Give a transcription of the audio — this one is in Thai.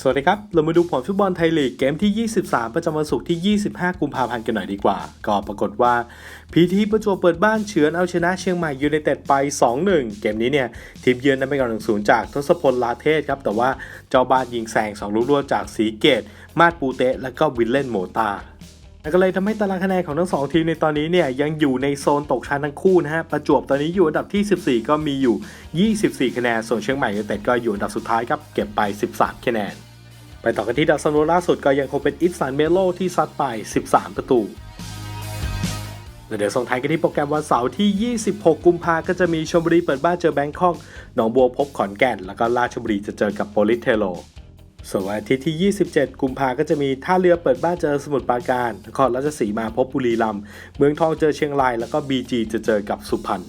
สวัสดีครับ เรามาดูผลฟุตบอลไทยลีกเกมที่ 23 ประจำวันศุกร์ที่ 25 กุมภาพันธ์กันหน่อยดีกว่า ก็ปรากฏว่าพีทีประจวบเปิดบ้านเฉือนเอาชนะเชียงใหม่ยูไนเต็ดไป 2-1 เกมนี้เนี่ย ทีมเยือนนำไปก่อน1-0 จากทศพลลาเทศครับ แต่ว่าเจ้าบ้านยิงแซง2ลูกรวดจากสีเกต มาดปูเตะและก็วินเล่นโมตา ก็เลยทำให้ตารางคะแนนของทั้งสองทีมในตอนนี้เนี่ยยังอยู่ในโซนตกชั้นทั้งคู่นะฮะ ประจวบตอนนี้อยู่อันดับที่ 14 ก็มีอยู่ 24 คะแนน ส่วนเชียงใหม่ยูเต็ดก็อยู่อันดับสุดท้ายครับ เก็บไป 13 คะแนน ไปต่อกันที่ดาวซันโวล่าสุดก็ยังคงเป็นอิฟซานเมโลที่ซัดไป 13 ประตูแล้วเดี๋ยวส่งท้ายกันที่โปรแกรมวันเสาร์ที่ 26 กุมภาก็จะมีชลบุรีเปิดบ้านเจอแบงคอก หนองบัวพบขอนแก่น แล้วก็ราชบุรีจะเจอกับโปลิเทโล ส่วนวันอาทิตย์ที่ 27 กุมภาก็จะมีท่าเรือเปิดบ้านเจอสมุทรปราการนครราชสีมาพบบุรีรัมย์เมืองทองเจอเชียงราย แล้วก็บีจีจะเจอกับสุพรรณ